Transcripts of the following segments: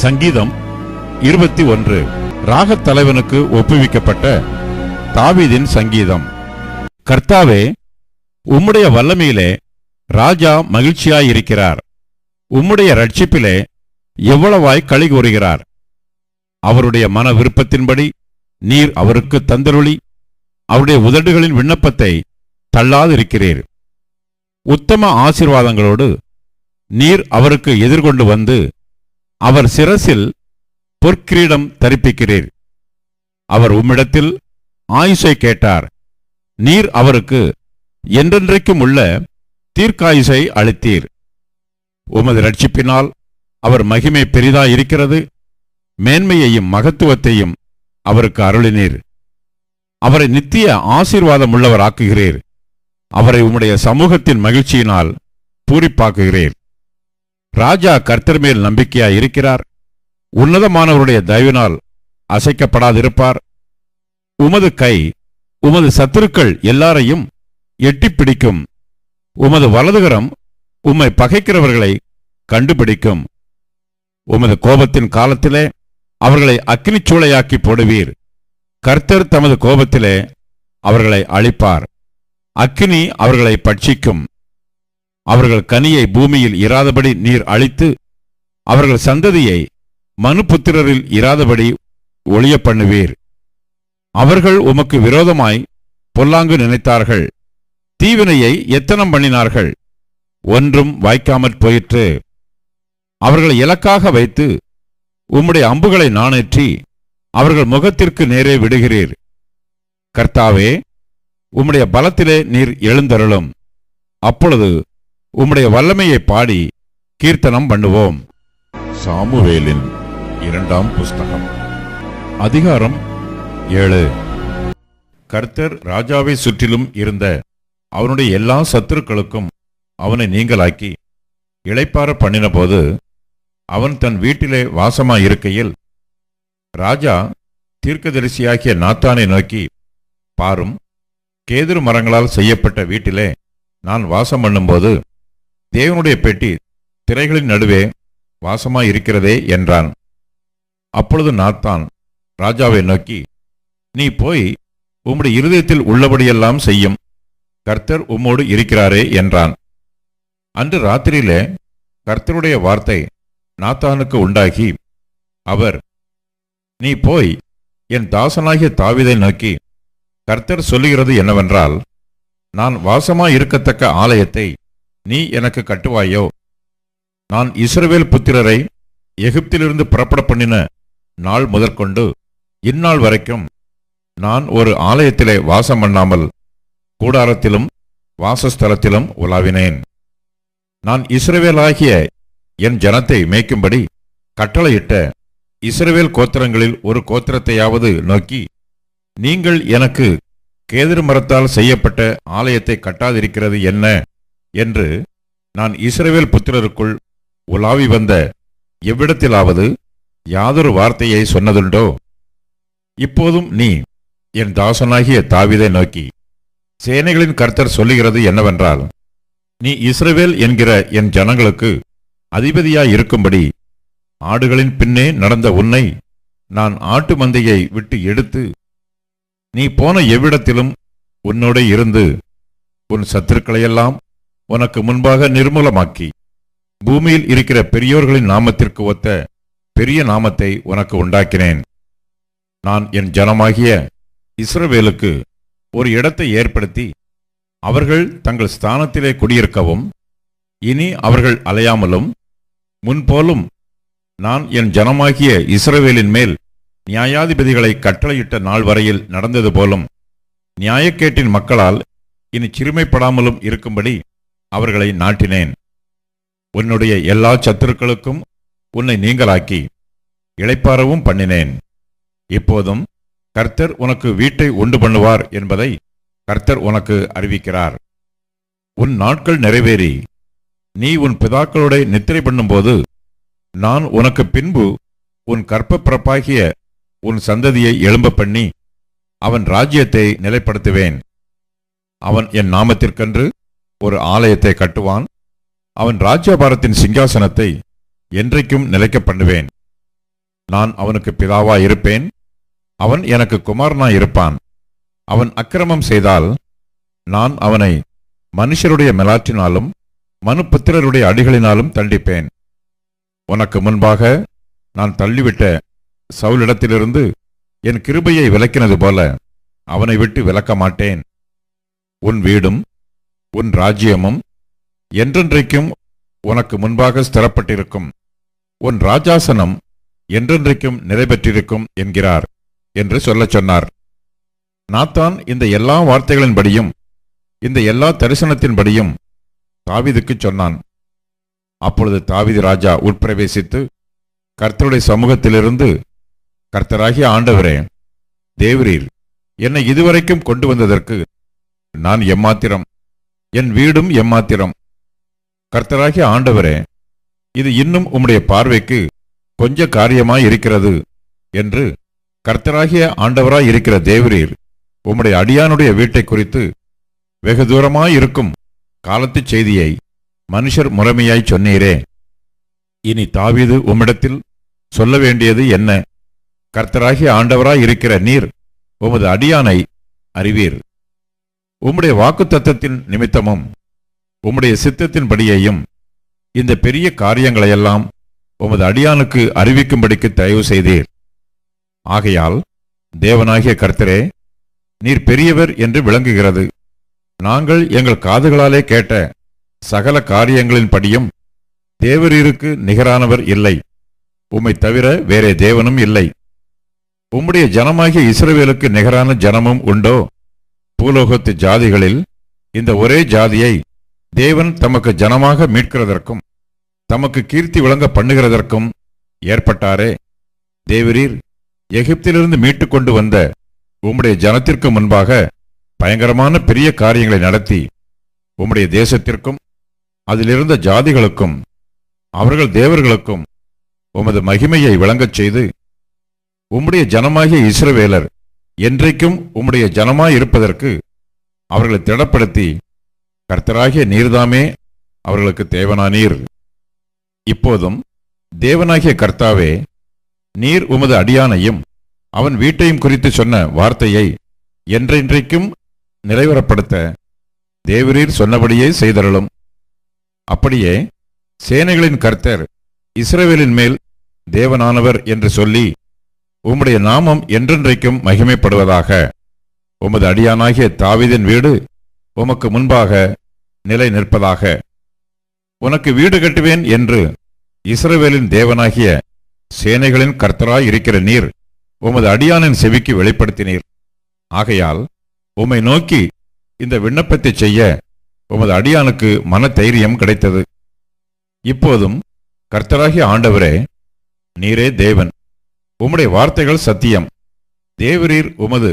சங்கீதம் இருபத்தி ஒன்று. ராகத் தலைவனுக்கு ஒப்புவிக்கப்பட்ட தாவீதின் சங்கீதம். கர்த்தாவே உம்முடைய வல்லமையிலே ராஜா மகிழ்ச்சியாயிருக்கிறார். உம்முடைய ரட்சிப்பிலே எவ்வளவாய் களி கூறுகிறார் அவருடைய மன விருப்பத்தின்படி நீர் அவருக்கு தந்தருளி அவருடைய உதடுகளின் விண்ணப்பத்தை தள்ளாதிருக்கிறீர். உத்தம ஆசீர்வாதங்களோடு நீர் அவருக்கு எதிர்கொண்டு வந்து அவர் சிரசில் பொற்கிரீடம் தரிப்பிக்கிறீர். அவர் உம்மிடத்தில் ஆயுஷை கேட்டார். நீர் அவருக்கு என்றென்றைக்கும் உள்ள தீர்க்காயுசை அளித்தீர். உமது ரட்சிப்பினால் அவர் மகிமை பெரிதாயிருக்கிறது. மேன்மையையும் மகத்துவத்தையும் அவருக்கு அருளினீர். அவரை நித்திய ஆசீர்வாதம் உள்ளவராக்குகிறீர். அவரை உம்முடைய சமூகத்தின் மகிழ்ச்சியினால் பூரிப்பாக்குகிறீர். ராஜா கர்த்தர் மேல் நம்பிக்கையாய் இருக்கிறார். உன்னதமானவருடைய தயவினால் அசைக்கப்படாதிருப்பார். உமது கை உமது சத்துருக்கள் எல்லாரையும் எட்டிப் பிடிக்கும். உமது வலதுகரம் உம்மை பகைக்கிறவர்களை கண்டுபிடிக்கும். உமது கோபத்தின் காலத்திலே அவர்களை அக்னிச்சூளையாக்கி போடுவீர். கர்த்தர் தமது கோபத்திலே அவர்களை அழிப்பார். அக்கினி அவர்களை பட்சிக்கும். அவர்கள் கனியை பூமியில் இராதபடி நீர் அழித்து அவர்கள் சந்ததியை மனுபுத்திரரில் இராதபடி ஒளிய பண்ணுவீர் அவர்கள் உமக்கு விரோதமாய் பொல்லாங்கு நினைத்தார்கள். தீவினையை எத்தனம் பண்ணினார்கள்? ஒன்றும் வாய்க்காமற் போயிற்று. அவர்களை இலக்காக வைத்து உம்முடைய அம்புகளை நாணேற்றி அவர்கள் முகத்திற்கு நேரே விடுகிறீர். கர்த்தாவே உம்முடைய பலத்திலே நீர் எழுந்தருளும். அப்பொழுது உம்முடைய வல்லமையை பாடி கீர்த்தனம் பண்ணுவோம். சாமுவேலின் இரண்டாம் புஸ்தகம் அதிகாரம் ஏழு. கர்த்தர் ராஜாவை சுற்றிலும் இருந்த அவனுடைய எல்லா சத்துருக்களுக்கும் அவனை நீங்களாக்கி இளைப்பார பண்ணினபோது அவன் தன் வீட்டிலே வாசமாயிருக்கையில் ராஜா தீர்க்கதரிசியாகிய நாத்தானை நோக்கி பாரும் கேதுரு மரங்களால் செய்யப்பட்ட வீட்டிலே நான் வாசம் பண்ணும்போது தேவனுடைய பெட்டி திரைகளின் நடுவே வாசமாயிருக்கிறதே என்றான். அப்பொழுது நாத்தான் ராஜாவை நோக்கி நீ போய் உம்முடைய இருதயத்தில் உள்ளபடியெல்லாம் செய்யும். கர்த்தர் உம்மோடு இருக்கிறாரே என்றான். அன்று ராத்திரியிலே கர்த்தருடைய வார்த்தை நாத்தானுக்கு உண்டாகி அவர் நீ போய் என் தாசனாகிய தாவிதை நோக்கி கர்த்தர் சொல்லுகிறது என்னவென்றால் நான் வாசமாயிருக்கத்தக்க ஆலயத்தை நீ எனக்கு கட்டுவாயோ? நான் இஸ்ரவேல் புத்திரரை எகிப்திலிருந்து புறப்பட பண்ணின நாள் முதற்கொண்டு இந்நாள் வரைக்கும் நான் ஒரு ஆலயத்திலே வாசம் பண்ணாமல் கூடாரத்திலும் வாசஸ்தலத்திலும் உலாவினேன். நான் இஸ்ரவேலாகிய என் ஜனத்தை மேய்க்கும்படி கட்டளையிட்ட இஸ்ரவேல் கோத்திரங்களில் ஒரு கோத்திரத்தையாவது நோக்கி நீங்கள் எனக்கு கேதிரு மரத்தால் செய்யப்பட்ட ஆலயத்தை கட்டாதிருக்கிறது என்ன? என்று நான் இஸ்ரவேல் புத்திரருக்குள் உலாவி வந்த எவ்விடத்திலாவது யாதொரு வார்த்தையை சொன்னதுண்டோ? இப்போதும் நீ என் தாசனாகிய தாவிதை நோக்கி சேனைகளின் கர்த்தர் சொல்லுகிறது என்னவென்றால் நீ இஸ்ரவேல் என்கிற என் ஜனங்களுக்கு அதிபதியாயிருக்கும்படி ஆடுகளின் பின்னே நடந்த உன்னை நான் ஆட்டு மந்தையை விட்டு எடுத்து நீ போன எவ்விடத்திலும் உன்னோட இருந்து உன் சத்துருக்களையெல்லாம் உனக்கு முன்பாக நிர்மூலமாக்கி. பூமியில் இருக்கிற பெரியோர்களின் நாமத்திற்கு ஒத்த பெரிய நாமத்தை உனக்கு உண்டாக்கினேன். நான் என் ஜனமாகிய இஸ்ரவேலுக்கு ஒரு இடத்தை ஏற்படுத்தி அவர்கள் தங்கள் ஸ்தானத்திலே குடியிருக்கவும் இனி அவர்கள் அலையாமலும் முன்போலும் நான் என் ஜனமாகிய இஸ்ரவேலின் மேல் நியாயாதிபதிகளை கட்டளையிட்ட நாள் வரையில் நடந்தது போலும் நியாயக்கேட்டின் மக்களால் இனி சிறுமைப்படாமலும் இருக்கும்படி அவர்களை நாட்டினேன். உன்னுடைய எல்லா சத்துருக்களுக்கும் உன்னை நீங்களாக்கி இளைப்பாறவும் பண்ணினேன். இப்போதும் கர்த்தர் உனக்கு வீட்டை உண்டு பண்ணுவார் என்பதை கர்த்தர் உனக்கு அறிவிக்கிறார். உன் நாட்கள் நிறைவேறி. நீ உன் பிதாக்களோட நித்திரை பண்ணும்போது நான் உனக்கு பின்பு உன் கற்ப பிறப்பாகிய உன் சந்ததியை எழும்ப பண்ணி அவன் ராஜ்யத்தை நிலைப்படுத்துவேன். அவன் என் நாமத்திற்கென்று ஒரு ஆலயத்தை கட்டுவான். அவன் ராஜ்யபாரத்தின் சிங்காசனத்தை என்றைக்கும் நிலைக்க பண்ணுவேன். நான் அவனுக்கு பிதாவா இருப்பேன். அவன் எனக்கு குமாரனா இருப்பான். அவன் அக்கிரமம் செய்தால் நான் அவனை மனுஷருடைய மெலாற்றினாலும் மனுபுத்திரருடைய அடிகளினாலும் தண்டிப்பேன். உனக்கு முன்பாக நான் தள்ளிவிட்ட சவுலிடத்திலிருந்து என் கிருபையை விலக்கினது போல அவனை விட்டு விலக்க மாட்டேன் உன் வீடும் உன் ராஜ்யமும் என்றென்றைக்கும் உனக்கு முன்பாக ஸ்திரப்பட்டிருக்கும். உன் ராஜாசனம் என்றென்றைக்கும் நிறைவேற்றிருக்கும் என்கிறார் என்று சொல்லச் சொன்னார். நாத்தான் இந்த எல்லா வார்த்தைகளின்படியும் இந்த எல்லா தரிசனத்தின்படியும் தாவீதுக்குச் சொன்னான். அப்பொழுது தாவிது ராஜா உட்பிரவேசித்து கர்த்தருடைய சமூகத்திலிருந்து கர்த்தராகிய ஆண்டவரே தேவரீர் என்னை இதுவரைக்கும் கொண்டு வந்ததற்கு நான் எம்மாத்திரம் என் வீடும் எம்மாத்திரம். கர்த்தராகிய ஆண்டவரே இது இன்னும் உம்முடைய பார்வைக்கு கொஞ்ச காரியமாய் இருக்கிறது என்று கர்த்தராகிய ஆண்டவராய் இருக்கிற தேவரீர் உம்முடைய அடியானுடைய வீட்டை குறித்து வெகு தூரமாய் இருக்கும் காலத்துச் செய்தியை மனுஷர் முறைமையாய் சொன்னீரே. இனி தாவீது உம்மிடத்தில் சொல்ல வேண்டியது என்ன? கர்த்தராகிய ஆண்டவராய் இருக்கிற நீர் உமது அடியானை அறிவீர். உம்முடைய வாக்குத்தத்தத்தின் நிமித்தமும் உம்முடைய சித்தத்தின்படியையும் இந்த பெரிய காரியங்களையெல்லாம் உமது அடியானுக்கு அறிவிக்கும்படிக்கு தயவு செய்தீர். ஆகையால் தேவனாகிய கர்த்தரே நீர் பெரியவர் என்று விளங்குகிறது. நாங்கள் எங்கள் காதுகளாலே கேட்ட சகல காரியங்களின்படியும் தேவரீருக்கு நிகரானவர் இல்லை. உம்மை தவிர வேறே தேவனும் இல்லை. உம்முடைய ஜனமாகிய இஸ்ரவேலுக்கு நிகரான ஜனமும் உண்டோ? பூலோகத்து ஜாதிகளில் இந்த ஒரே ஜாதியை தேவன் தமக்கு ஜனமாக மீட்கிறதற்கும் தமக்கு கீர்த்தி விளங்க பண்ணுகிறதற்கும் ஏற்பட்டாரே. தேவரீர் எகிப்திலிருந்து மீட்டு கொண்டு வந்த உம்முடைய ஜனத்திற்கு முன்பாக பயங்கரமான பெரிய காரியங்களை நடத்தி உம்முடைய தேசத்திற்கும் அதிலிருந்த ஜாதிகளுக்கும் அவர்கள் தேவர்களுக்கும் உமது மகிமையை விளங்கச் செய்து உம்முடைய ஜனமாகிய இஸ்ரவேலர் என்றைக்கும் உம்முடைய ஜனமாய் இருப்பதற்கு அவர்களை திடப்படுத்தி கர்த்தராகிய நீர்தாமே அவர்களுக்கு தேவனானீர். இப்போதும் தேவனாகிய கர்த்தாவே நீர் உமது அடியானையும் அவன் வீட்டையும் குறித்து சொன்ன வார்த்தையை என்றென்றைக்கும் நிறைவேறப்படுத்த தேவரீர் சொன்னபடியே செய்தருளும். அப்படியே சேனைகளின் கர்த்தர் இஸ்ரேவேலின் மேல் தேவனானவர் என்று சொல்லி உம்முடைய நாமம் என்றென்றைக்கும் மகிமைப்படுவதாக. உமது அடியானாகிய தாவிதின் வீடு உமக்கு முன்பாக நிலை நிற்பதாக. உனக்கு வீடு கட்டுவேன் என்று இஸ்ரவேலின் தேவனாகிய சேனைகளின் கர்த்தராய் இருக்கிற நீர் உமது அடியானின் செவிக்கு வெளிப்படுத்தினீர். ஆகையால் உம்மை நோக்கி இந்த விண்ணப்பத்தை செய்ய உமது அடியானுக்கு மன தைரியம் கிடைத்தது. இப்போதும் கர்த்தராகிய ஆண்டவரே நீரே தேவன். உம்முடைய வார்த்தைகள் சத்தியம். தேவரீர் உமது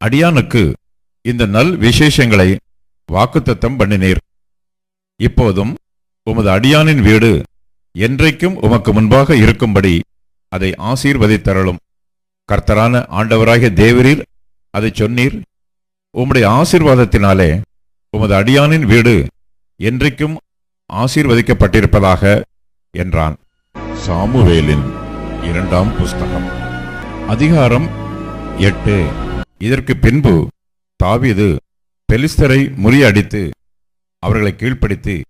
அடியானுக்கு இந்த நல் விசேஷங்களை வாக்குத்தத்தம் பண்ணினீர். இப்போதும் உமது அடியானின் வீடு என்றைக்கும் உமக்கு முன்பாக இருக்கும்படி அதை ஆசீர்வதித்தரலும் கர்த்தரான ஆண்டவராகிய தேவரீர் அதை சொன்னீர். உம்முடைய ஆசீர்வாதத்தினாலே உமது அடியானின் வீடு என்றைக்கும் ஆசீர்வதிக்கப்பட்டிருப்பதாக என்றான். சாமுவேலின் இரண்டாம் புஸ்தகம். அதிகாரம் எட்டு. இதற்கு பின்பு தாவீது பெலிஸ்தரை முறியடித்து அவர்களை கீழ்ப்படுத்தி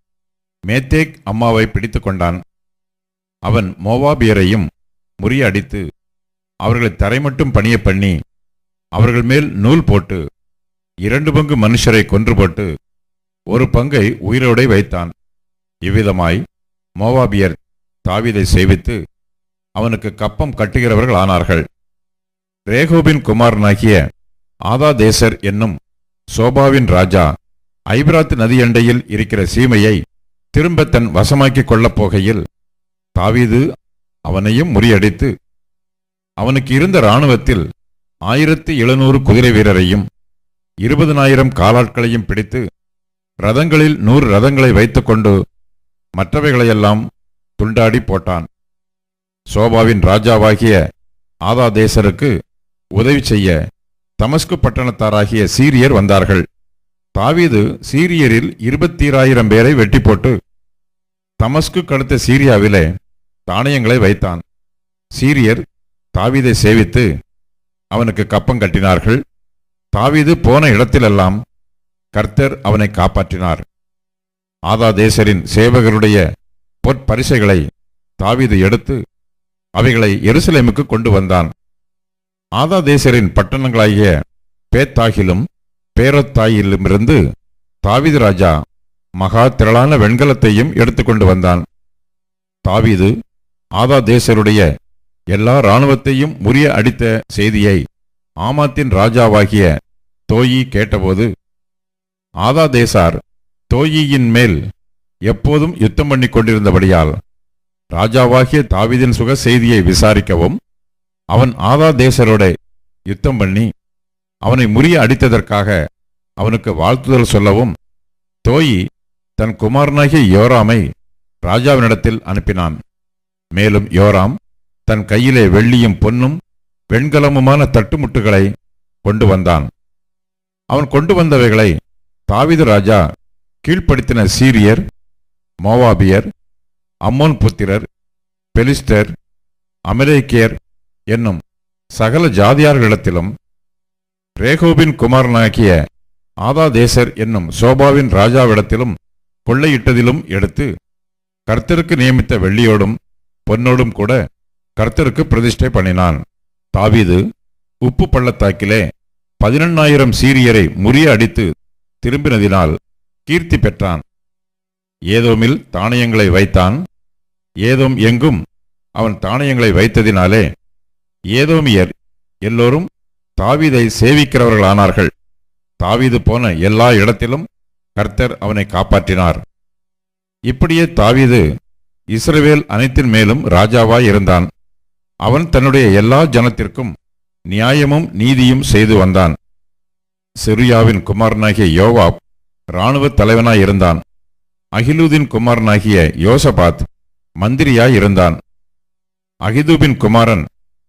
மேத்தேக் அம்மாவை பிடித்துக் கொண்டான். அவன் மோவாபியரையும் முறியடித்து அவர்களை தரைமட்டும் பணிய பண்ணி அவர்கள் மேல் நூல் போட்டு இரண்டு பங்கு மனுஷரை கொன்று போட்டு ஒரு பங்கை உயிரோடை வைத்தான். இவ்விதமாய் மோவாபியர் தாவீதை சேவித்து அவனுக்கு கப்பம் கட்டுகிறவர்கள் ஆனார்கள் ரேகோபின் குமாரனாகிய ஆதாதேசர் என்னும் சோபாவின் ராஜா ஐபிராத் நதியண்டையில் இருக்கிற சீமையை திரும்ப தன் வசமாக்கிக் கொள்ளப் போகையில் தாவீது அவனையும் முறியடித்து அவனுக்கு இருந்த இராணுவத்தில் ஆயிரத்தி எழுநூறு குதிரை வீரரையும் இருபதனாயிரம் காலாட்களையும் பிடித்து ரதங்களில் நூறு ரதங்களை வைத்துக்கொண்டு மற்றவைகளையெல்லாம் துண்டாடி போட்டான். சோபாவின் ராஜாவாகிய ஆதாதேசருக்கு உதவி செய்ய தமஸ்கு பட்டணத்தாராகிய சீரியர் வந்தார்கள். தாவீது சீரியரில் இருபத்தீராயிரம் பேரை வெட்டி போட்டு தமஸ்கு கடுத்த சீரியாவிலே தானியங்களை வைத்தான். சீரியர் தாவீதை சேவித்து அவனுக்கு கப்பம் கட்டினார்கள். தாவீது போன இடத்திலெல்லாம் கர்த்தர் அவனை காப்பாற்றினார். ஆதாதேசரின் சேவகருடைய பொற்பரிசைகளை தாவீது எடுத்து அவைகளை எருசலேமுக்கு கொண்டு வந்தான். ஆதாதேசரின் பட்டணங்களாகிய பேத்தாகிலும் பேரத்தாயிலுமிருந்து தாவிது ராஜா மகா திரளான வெண்கலத்தையும் எடுத்துக்கொண்டு வந்தான். தாவீது ஆதாதேசருடைய எல்லா இராணுவத்தையும் முறிய அடித்த செய்தியை ஆமாத்தின் ராஜாவாகிய தோயி கேட்டபோது ஆதாதேசார் தோயியின் மேல் எப்போதும் யுத்தம் பண்ணி கொண்டிருந்தபடியால் ராஜாவாகிய தாவிதின் சுக செய்தியை விசாரிக்கவும் அவன் ஆதாதேசரோட யுத்தம் பண்ணி அவனை முறிய அடித்ததற்காக அவனுக்கு வாழ்த்துதல் சொல்லவும் தோயி தன் குமாரனாகிய யோராமை ராஜாவினிடத்தில் அனுப்பினான். மேலும் யோராம் தன் கையிலே வெள்ளியும் பொன்னும் வெண்கலமுமான தட்டுமுட்டுகளை கொண்டு வந்தான். அவன் கொண்டு வந்தவைகளை தாவீது ராஜா கீழ்ப்படுத்தின சீரியர் மோவாபியர் அம்மோன் புத்திரர் பெலிஸ்டர் அமெரிக்கியர் என்னும் சகல ஜாதியார்களிடத்திலும் ரேகோபின் குமாரனாகிய ஆதாதேசர் என்னும் சோபாவின் ராஜாவிடத்திலும் கொள்ளையிட்டதிலும் எடுத்து கர்த்தருக்கு நியமித்த வெள்ளியோடும் பொன்னோடும் கூட கர்த்தருக்கு பிரதிஷ்டை பண்ணினான். தாவீது உப்பு பள்ளத்தாக்கிலே பதினெண்ணாயிரம் சீரியரை முறிய அடித்து திரும்பினதினால் கீர்த்தி பெற்றான். ஏதோமில் தானியங்களை வைத்தான். ஏதோம் எங்கும் அவன் தானியங்களை வைத்ததினாலே ஏதோமியர் எல்லோரும் தாவீதை சேவிக்கிறவர்களானார்கள். தாவீது போன எல்லா இடத்திலும் கர்த்தர் அவனை காப்பாற்றினார். இப்படியே தாவீது இஸ்ரவேல் அனைத்தின் மேலும் ராஜாவாய் இருந்தான். அவன் தன்னுடைய எல்லா ஜனத்திற்கும் நியாயமும் நீதியும் செய்து வந்தான். சிரியாவின் குமாரனாகிய யோவாப் இராணுவ தலைவனாய் இருந்தான். அகிலூதின் குமாரனாகிய யோசபாத் மந்திரியாய் இருந்தான் அகிதூபின் குமாரன்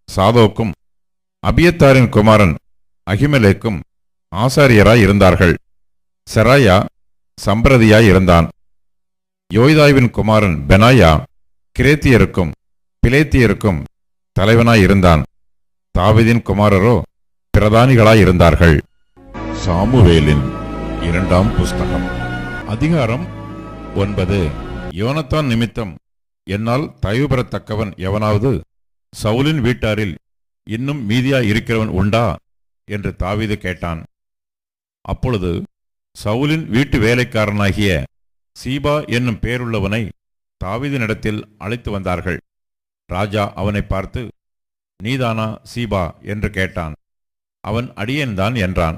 சாதோக்கும் அபியத்தாரின் குமாரன் அகிமலேக்கும் ஆசாரியராய் இருந்தார்கள் செராயா சம்பிரதியாய் இருந்தான் யோய்தாவின் குமாரன் பெனாயா கிரேத்தியருக்கும் பிலேத்தியருக்கும் தலைவனாய் இருந்தான் தாவீதின் குமாரரோ பிரதானிகளாய் இருந்தார்கள் சாமுவேலின் இரண்டாம் புஸ்தகம். அதிகாரம் ஒன்பது. யோனத்தான் நிமித்தம் என்னால் தயவு பெறத்தக்கவன் எவனாவது சவுலின் வீட்டாரில் இன்னும் மீதியா இருக்கிறவன் உண்டா? என்று தாவீது கேட்டான். அப்பொழுது சவுலின் வீட்டு வேலைக்காரனாகிய சீபா என்னும் பேருள்ளவனை தாவீதினிடத்தில் அழைத்து வந்தார்கள். ராஜா அவனை பார்த்து நீதானா சீபா? என்று கேட்டான். அவன் அடியேன்தான் என்றான்.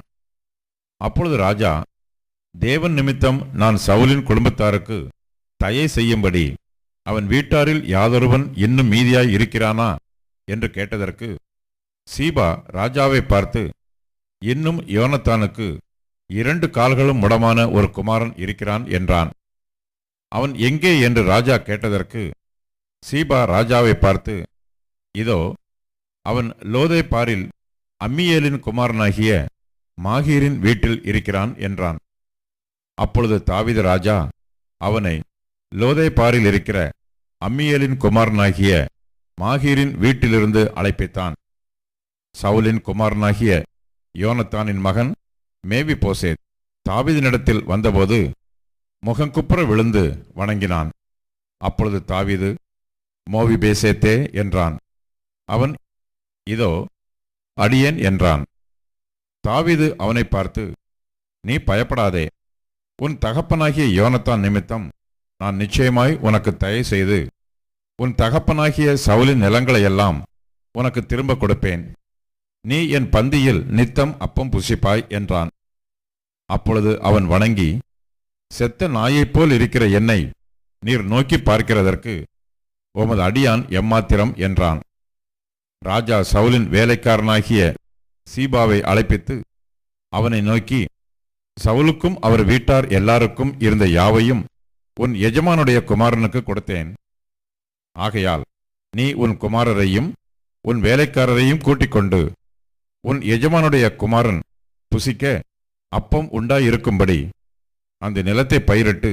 அப்பொழுது ராஜா தேவன் நிமித்தம் நான் சவுலின் குடும்பத்தாருக்கு தயை செய்யும்படி அவன் வீட்டாரில் யாதொருவன் இன்னும் மீதியாய் இருக்கிறானா? என்று கேட்டதற்கு சீபா ராஜாவை பார்த்து இன்னும் யோனத்தானுக்கு இரண்டு கால்களும் முடமான ஒரு குமாரன் இருக்கிறான் என்றான். அவன் எங்கே? என்று ராஜா கேட்டதற்கு சீபா ராஜாவை பார்த்து இதோ அவன் லோதே பாரில் அம்மியேலின் குமாரனாகிய மாகீரின் வீட்டில் இருக்கிறான் என்றான். அப்பொழுது தாவித ராஜா அவனை லோதைப்பாரில் இருக்கிற அம்மியலின் குமாரனாகிய மாஹீரின் வீட்டிலிருந்து அழைப்பித்தான். சவுலின் குமாரனாகிய யோனத்தானின் மகன் மேவி போசேத் தாவிதனிடத்தில் வந்தபோது முகங்குப்புற விழுந்து வணங்கினான். அப்பொழுது தாவிது மோவி பேசேத்தே என்றான். அவன் இதோ அடியேன் என்றான். தாவிது அவனை பார்த்து நீ பயப்படாதே. உன் தகப்பனாகிய யோனத்தான் நிமித்தம் நான் நிச்சயமாய் உனக்கு தயை செய்து உன் தகப்பனாகிய சவுலின் நிலங்களையெல்லாம் உனக்கு திரும்ப கொடுப்பேன். நீ என் பந்தியில் நித்தம் அப்பம் புசிப்பாய் என்றான். அப்பொழுது அவன் வணங்கி செத்த நாயைப் போல் இருக்கிற என்னை நீர் நோக்கி பார்க்கிறதற்கு உமது அடியான் எம்மாத்திரம் என்றான். ராஜா சவுலின் வேலைக்காரனாகிய சீபாவை அழைப்பித்து அவனை நோக்கி சவுலுக்கும் அவர் வீட்டார் எல்லாருக்கும் இருந்த யாவையும் உன் எஜமானுடைய குமாரனுக்கு கொடுத்தேன். ஆகையால் நீ உன் குமாரரையும் உன் வேலைக்காரரையும் கூட்டிக் கொண்டு உன் எஜமானுடைய குமாரன் புசிக்க அப்பம் உண்டாயிருக்கும்படி அந்த நிலத்தை பயிரிட்டு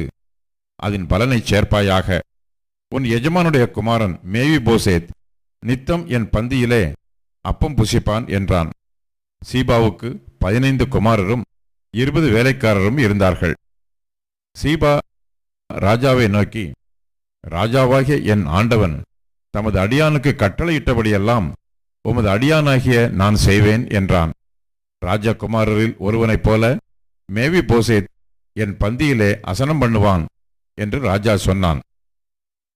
அதன் பலனைச் சேர்ப்பாயாக. உன் எஜமானுடைய குமாரன் மேவி போசேத் நித்தம் என் பந்தியிலே அப்பம் புசிப்பான் என்றான். சீபாவுக்கு பதினைந்து குமாரரும் இருபது வேலைக்காரரும் இருந்தார்கள். சீபா ராஜாவை நோக்கி ராஜாவாகிய என் ஆண்டவன் தமது அடியானுக்கு கட்டளையிட்டபடியெல்லாம் உமது அடியானாகிய நான் செய்வேன் என்றான். ராஜகுமாரரில் ஒருவனைப் போல மேவி போசேத் என் பந்தியிலே அசனம் பண்ணுவான் என்று ராஜா சொன்னான்.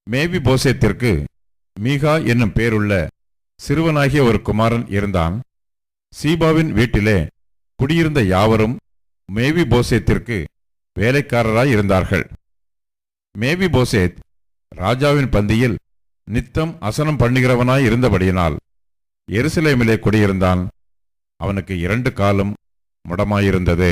மேவி போசேத்திற்கு மீகா என்னும் பேருள்ள சிறுவனாகிய ஒரு குமாரன் இருந்தான். சீபாவின் வீட்டிலே குடியிருந்த யாவரும் மேவி போசேத்திற்கு வேலைக்காரராய் இருந்தார்கள். மேவி போசேத் ராஜாவின் பந்தியில் நித்தம் அசனம் பண்ணுகிறவனாய் இருந்தபடியினால் எருசலேமிலே குடியிருந்தான். அவனுக்கு இரண்டு காலும் முடமாயிருந்தது.